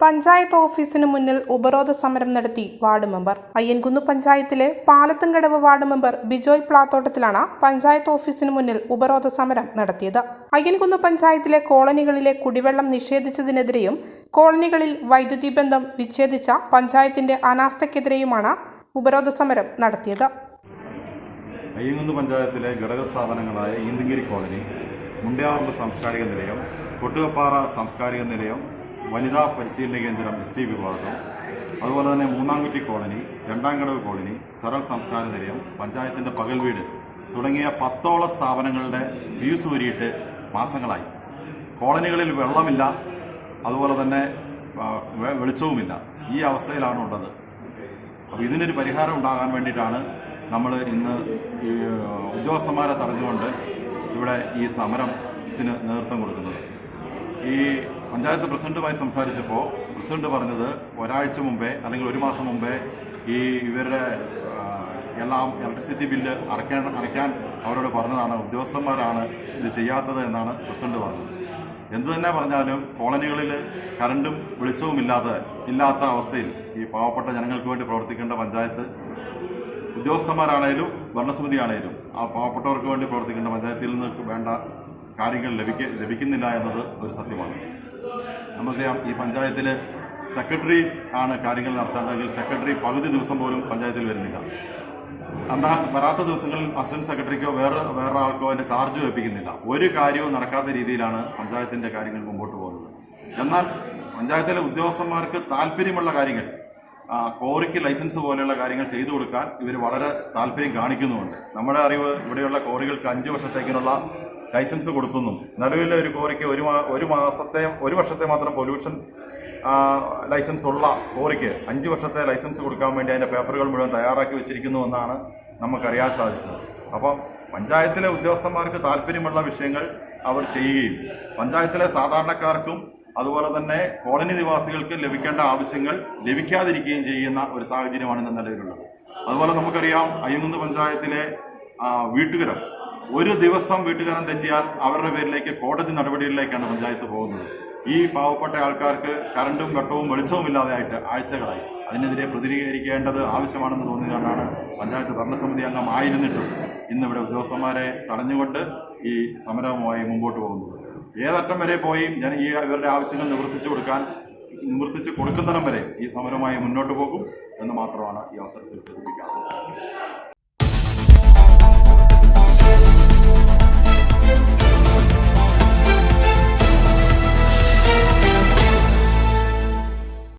പഞ്ചായത്ത് ഓഫീസിന് മുന്നിൽ ഉപരോധ സമരം നടത്തി വാർഡ് മെമ്പർ. അയ്യൻകുന്ന് പഞ്ചായത്തിലെ പാലത്തുംകടവ് വാർഡ് മെമ്പർ ബിജോയ് പ്ലാത്തോട്ടത്തിലാണ് പഞ്ചായത്ത് ഓഫീസിന് മുന്നിൽ ഉപരോധ സമരം നടത്തിയത്. അയ്യൻകുന്ന് പഞ്ചായത്തിലെ കോളനികളിലെ കുടിവെള്ളം നിഷേധിച്ചതിനെതിരെയും കോളനികളിൽ വൈദ്യുതി ബന്ധം വിച്ഛേദിച്ച പഞ്ചായത്തിന്റെ അനാസ്ഥയ്ക്കെതിരെയുമാണ് ഉപരോധ സമരം നടത്തിയത്. അയ്യൻകുന്ന് പഞ്ചായത്തിലെ ഘടക സ്ഥാപനങ്ങളായ ഈന്തങ്കിരി കോളനി മുണ്ടയാറുണ്ട് സാംസ്കാരിക നിലയം കൊട്ടുകപ്പാറ സാംസ്കാരിക നിലയം വനിതാ പരിശീലന കേന്ദ്രം എസ് ടി വിഭാഗം. അതുപോലെ തന്നെ മൂന്നാംകുറ്റി കോളനി രണ്ടാം രണ്ടാംകടവ് കോളനി ചരൽ സംസ്കാര നിലയം പഞ്ചായത്തിന്റെ പകൽ വീട് തുടങ്ങിയ പത്തോളം സ്ഥാപനങ്ങളുടെ ഫ്യൂസ് ഊരിയിട്ട് മാസങ്ങളായി. കോളനികളിൽ വെള്ളമില്ല അതുപോലെ തന്നെ വെളിച്ചവുമില്ല. ഈ അവസ്ഥയിലാണ് ഉള്ളത്. അപ്പോൾ ഇതിനൊരു പരിഹാരം ഉണ്ടാകാൻ വേണ്ടിയിട്ടാണ് നമ്മൾ ഇന്ന് ഉദ്യോഗസ്ഥന്മാരെ തടഞ്ഞുകൊണ്ട് ഇവിടെ ഈ സമരത്തിന് നേതൃത്വം കൊടുക്കുന്നത്. ഈ പഞ്ചായത്ത് പ്രസിഡന്റുമായി സംസാരിച്ചപ്പോൾ പ്രസിഡന്റ് പറഞ്ഞത് ഒരാഴ്ച മുമ്പേ അല്ലെങ്കിൽ ഒരു മാസം മുമ്പേ ഈ ഇവരുടെ എല്ലാം ഇലക്ട്രിസിറ്റി ബില്ല് അടയ്ക്കാൻ അടയ്ക്കാൻ അവരോട് പറഞ്ഞതാണ്. ഉദ്യോഗസ്ഥന്മാരാണ് ഇത് ചെയ്യാത്തത് എന്നാണ് പ്രസിഡന്റ് പറഞ്ഞത്. എന്തു തന്നെ പറഞ്ഞാലും കോളനികളിൽ കറണ്ടും വെളിച്ചവും ഇല്ലാതെ ഇല്ലാത്ത അവസ്ഥയിൽ ഈ പാവപ്പെട്ട ജനങ്ങൾക്ക് വേണ്ടി പ്രവർത്തിക്കേണ്ട പഞ്ചായത്ത് ഉദ്യോഗസ്ഥന്മാരാണേലും ഭരണസമിതിയാണേലും ആ പാവപ്പെട്ടവർക്ക് വേണ്ടി പ്രവർത്തിക്കേണ്ട പഞ്ചായത്തിൽ നിന്ന് വേണ്ട കാര്യങ്ങൾ ലഭിക്ക ലഭിക്കുന്നില്ല എന്നത് ഒരു സത്യമാണ്. നമുക്കറിയാം ഈ പഞ്ചായത്തിൽ സെക്രട്ടറി ആണ് കാര്യങ്ങൾ നടത്തേണ്ടതെങ്കിൽ സെക്രട്ടറി പകുതി ദിവസം പോലും പഞ്ചായത്തിൽ വരുന്നില്ല. എന്നാൽ വരാത്ത ദിവസങ്ങളിൽ അസിസ്റ്റന്റ് സെക്രട്ടറിക്കോ വേറെ വേറെ ആൾക്കോ അതിന്റെ ചാർജ് വെപ്പിക്കുന്നില്ല ഒരു കാര്യവും നടക്കാത്ത രീതിയിലാണ് പഞ്ചായത്തിന്റെ കാര്യങ്ങൾ മുമ്പോട്ട് പോകുന്നത്. എന്നാൽ പഞ്ചായത്തിലെ ഉദ്യോഗസ്ഥന്മാർക്ക് താല്പര്യമുള്ള കാര്യങ്ങൾ കോറിക്ക് ലൈസൻസ് പോലെയുള്ള കാര്യങ്ങൾ ചെയ്തു കൊടുക്കാൻ ഇവർ വളരെ താല്പര്യം കാണിക്കുന്നുമുണ്ട്. നമ്മുടെ അറിവ് ഇവിടെയുള്ള കോറികൾക്ക് അഞ്ച് വർഷത്തേക്കിനുള്ള ലൈസൻസ് കൊടുത്തുന്നും. നിലവിലെ ഒരു കോറിക്ക് ഒരു ഒരു മാസത്തെ ഒരു വർഷത്തെ മാത്രം പൊല്യൂഷൻ ലൈസൻസ് ഉള്ള കോറിക്ക് അഞ്ച് വർഷത്തെ ലൈസൻസ് കൊടുക്കാൻ വേണ്ടി അതിന്റെ പേപ്പറുകൾ മുഴുവൻ തയ്യാറാക്കി വെച്ചിരിക്കുന്നുവെന്നാണ് നമുക്കറിയാൻ സാധിച്ചത്. അപ്പം പഞ്ചായത്തിലെ ഉദ്യോഗസ്ഥന്മാർക്ക് താല്പര്യമുള്ള വിഷയങ്ങൾ അവർ ചെയ്യുകയും പഞ്ചായത്തിലെ സാധാരണക്കാർക്കും അതുപോലെ തന്നെ കോളനി നിവാസികൾക്ക് ലഭിക്കേണ്ട ആവശ്യങ്ങൾ ലഭിക്കാതിരിക്കുകയും ചെയ്യുന്ന ഒരു സാഹചര്യമാണ് ഇന്ന് നിലവിലുള്ളത്. അതുപോലെ നമുക്കറിയാം അയ്യങ്കുന്ന് പഞ്ചായത്തിലെ വീട്ടുകരം ഒരു ദിവസം വീട്ടുകാരൻ തെറ്റിയാൽ അവരുടെ പേരിലേക്ക് കോടതി നടപടികളിലേക്കാണ് പഞ്ചായത്ത് പോകുന്നത്. ഈ പാവപ്പെട്ട ആൾക്കാർക്ക് കറണ്ടും വെട്ടവും വെളിച്ചവും ഇല്ലാതെയായിട്ട് ആഴ്ചകളായി. അതിനെതിരെ പ്രതികരിക്കേണ്ടത് ആവശ്യമാണെന്ന് തോന്നിയതുകൊണ്ടാണ് പഞ്ചായത്ത് ഭരണസമിതി അംഗമായിരുന്നിട്ടും ഇന്നിവിടെ ഉദ്യോഗസ്ഥന്മാരെ തടഞ്ഞുകൊണ്ട് ഈ സമരവുമായി മുമ്പോട്ട് പോകുന്നത്. ഏതറ്റം വരെ പോയി ഞാൻ ഈ ഇവരുടെ ആവശ്യങ്ങൾ നിവർത്തിച്ചു കൊടുക്കാൻ നിവർത്തിച്ച് കൊടുക്കുന്നിടം വരെ ഈ സമരവുമായി മുന്നോട്ട് പോകും എന്ന് മാത്രമാണ് ഈ അവസരത്തിൽ സൂചിപ്പിക്കാറുള്ളത്